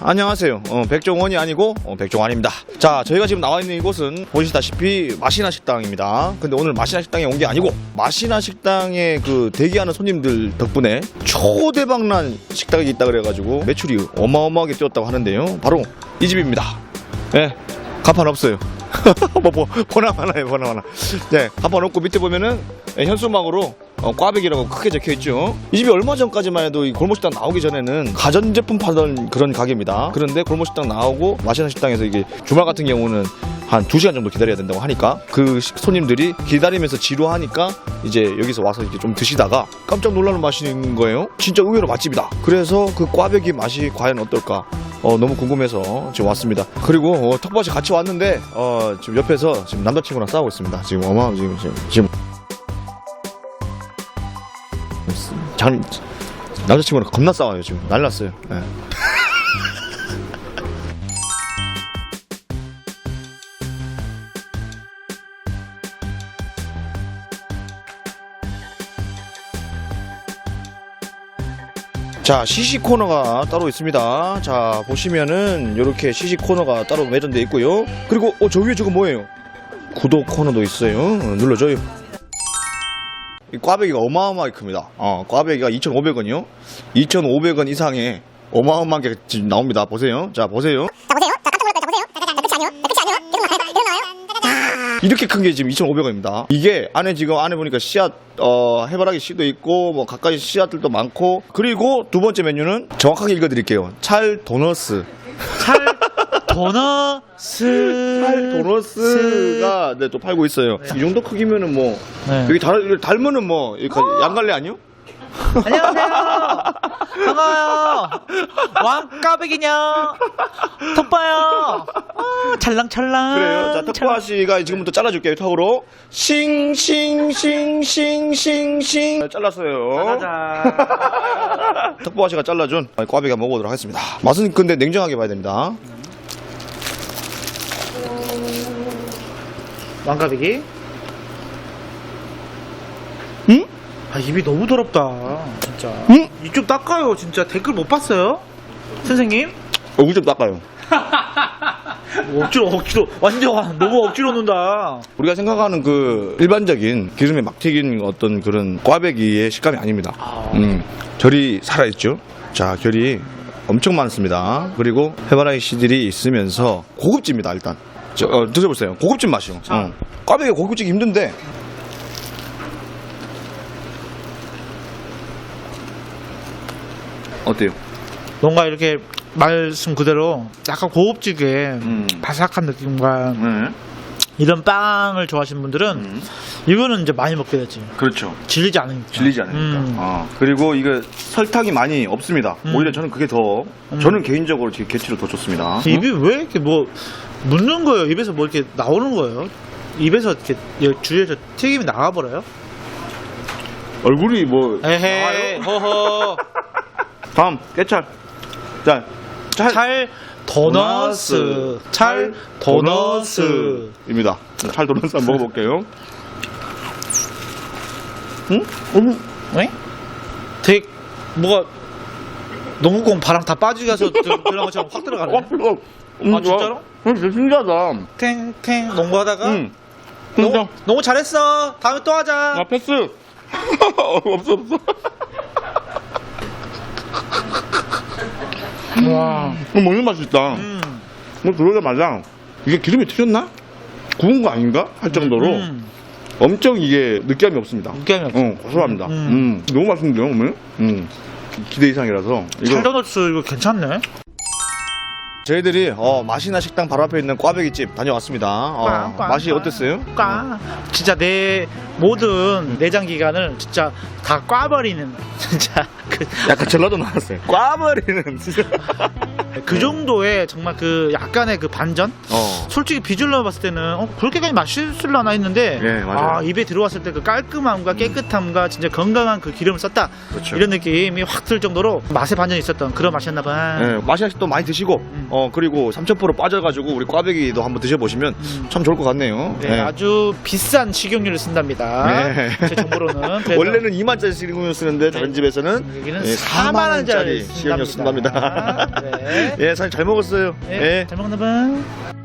안녕하세요. 어, 백종원이 아니고 어, 백종환입니다. 자, 저희가 지금 나와 있는 이곳은 보시다시피 마시나 식당입니다. 근데 오늘 마시나 식당에 온 게 아니고 마시나 식당에 그 대기하는 손님들 덕분에 초대박난 식당이 있다 그래가지고 매출이 어마어마하게 뛰었다고 하는데요. 바로 이 집입니다. 예, 간판 없어요. 뭐, 뭐, 보나 마나요, 보나 마나. 네, 간판 없고 밑에 보면은 예, 현수막으로 어, 꽈배기라고 크게 적혀 있죠. 이 집이 얼마 전까지만 해도 이 골목식당 나오기 전에는 가전제품 파던 그런 가게입니다. 그런데 골목식당 나오고 마시는 식당에서 이게 주말 같은 경우는 한 2시간 정도 기다려야 된다고 하니까 그 식- 손님들이 기다리면서 지루하니까 이제 여기서 와서 이렇게 좀 드시다가 깜짝 놀라는 맛이 있는 거예요. 진짜 의외로 맛집이다. 그래서 그 꽈배기 맛이 과연 어떨까? 어, 너무 궁금해서 지금 왔습니다. 그리고 어, 턱받이 같이 왔는데 어, 지금 옆에서 지금 남자친구랑 싸우고 있습니다. 지금 어마 지금 지금, 지금 장 남자친구랑 겁나 싸워요 지금 날랐어요. 예. 자 시식 코너가 따로 있습니다. 자 보시면은 이렇게 시식 코너가 따로 매장돼 있고요. 그리고 어, 저 위에 저거 뭐예요? 구독 코너도 있어요. 어, 눌러줘요. 이 꽈배기가 어마어마하게 큽니다. 어, 꽈배기가 2,500원이요. 2,500원 이상의 어마어마한 게 지금 나옵니다. 보세요. 자, 보세요. 자 보세요. 자 깜짝 놀랄 거예요. 자 보세요. 자, 끝이 아니요. 자, 끝이 아니요. 계속 나와요. 계속 나와요. 이렇게 큰 게 지금 2,500원입니다. 이게 안에 지금 안에 보니까 씨앗, 어, 해바라기 씨도 있고, 뭐, 가까이 씨앗들도 많고, 그리고 두 번째 메뉴는 정확하게 읽어드릴게요. 찰 도너스. 찰 도너스 찰 도너스가 네, 또 팔고 있어요. 이 정도 크기면은 뭐, 네. 여기 달, 닮으면 뭐, 여기 양갈래 아니요? 안녕하세요 반가워요 왕까백이냐 턱봐요 어, 찰랑찰랑 그래요. 자, 턱보아 씨가 지금부터 잘라줄게요, 턱으로. 싱싱싱싱싱싱. 잘랐어요. 턱보아 씨가 잘라준 꽈배기 한번 먹어보도록 하겠습니다. 맛은 근데 냉정하게 봐야 됩니다. 왕까백이 응? 아 입이 너무 더럽다 진짜 응? 입 좀 닦아요 진짜 댓글 못 봤어요 선생님 얼굴 좀 닦아요. 뭐 억지로 억지로 완전 너무 억지로 논다 우리가 생각하는 그 일반적인 기름에 막 튀긴 어떤 그런 꽈배기의 식감이 아닙니다. 아. 음, 결이 살아있죠. 자, 결이 엄청 많습니다. 그리고 해바라기 씨들이 있으면서 고급집니다, 일단. 저, 어, 드셔보세요. 고급집 맛이요. 어. 꽈배기 고급지기 힘든데. 어때요? 뭔가 이렇게 말씀 그대로 약간 고급지게 음. 바삭한 느낌과 네. 이런 빵을 좋아하시는 분들은 음. 이거는 이제 많이 먹게 되지 그렇죠. 질리지 않으니까 질리지 않으니까. 음. 아, 그리고 이게 설탕이 많이 없습니다. 음. 오히려 저는 그게 더, 음. 저는 개인적으로 지금 개취로 더 좋습니다. 입이 왜 이렇게 뭐 묻는 거예요 입에서 뭐 이렇게 나오는 거예요 입에서 이렇게 여- 주위에서 튀김이 나가버려요 얼굴이 뭐. 에헤 나와요? 허허 다음, 깨찰. 자, 찰. 찰 도너스 찰 도너스 입니다. 찰 도너스 한번 먹어볼게요. 응? 음. 네? 되게 뭐가 농구공 바람 다 빠지게 해서 들- 들어간 것처럼 확 들어가네 어, 어, 음, 아, 진짜로? 음, 진짜 신기하다. 탱탱 농구하다가 응. 너무, 진짜. 너무 잘했어 다음에 또 하자 아, 패스. 없어, 없어. 와 음, 먹는 맛이 있다. 음. 뭐 들어오자마자 이게 기름이 튀겼나? 구운 거 아닌가? 할 정도로 음. 엄청 이게 느끼함이 없습니다. 느끼함이 없어. 어, 고소합니다. 음. 음. 너무 맛있는데요, 오늘? 음. 기대 이상이라서. 이거 찰도너스 이거 괜찮네 저희들이 어, 맛이나 식당 바로 앞에 있는 꽈배기집 다녀왔습니다. 어, 꽝, 꽝, 맛이 꽝. 어땠어요? 꽉 진짜 내 모든 내장 기관을 진짜 다 꽈버리는 진짜 그, 약간 젤라도 나왔어요. 꽈버리는. 진짜. 그 정도의 정말 그 약간의 그 반전 어. 솔직히 비주얼로 봤을 때는 어, 그렇게까지 맛있을라나 했는데 네, 맞아요. 아, 입에 들어왔을 때 그 깔끔함과 깨끗함과 진짜 건강한 그 기름을 썼다 그렇죠. 이런 느낌이 확 들 정도로 맛의 반전이 있었던 그런 맛이었나 봐 네, 맛이 또 많이 드시고, 음. 어, 그리고 3,000% 빠져가지고 우리 꽈배기도 한번 드셔보시면 음. 참 좋을 것 같네요. 네, 아주 비싼 식용유를 쓴답니다 네. 제 정보로는 그래서 원래는 2만짜리 식용유 쓰는데 다른 네. 집에서는 여기는 네, 4만 원짜리 식용유 쓴답니다. 네. 예. 예, 사장님 잘 먹었어요. 예. 예. 잘 먹나 봐.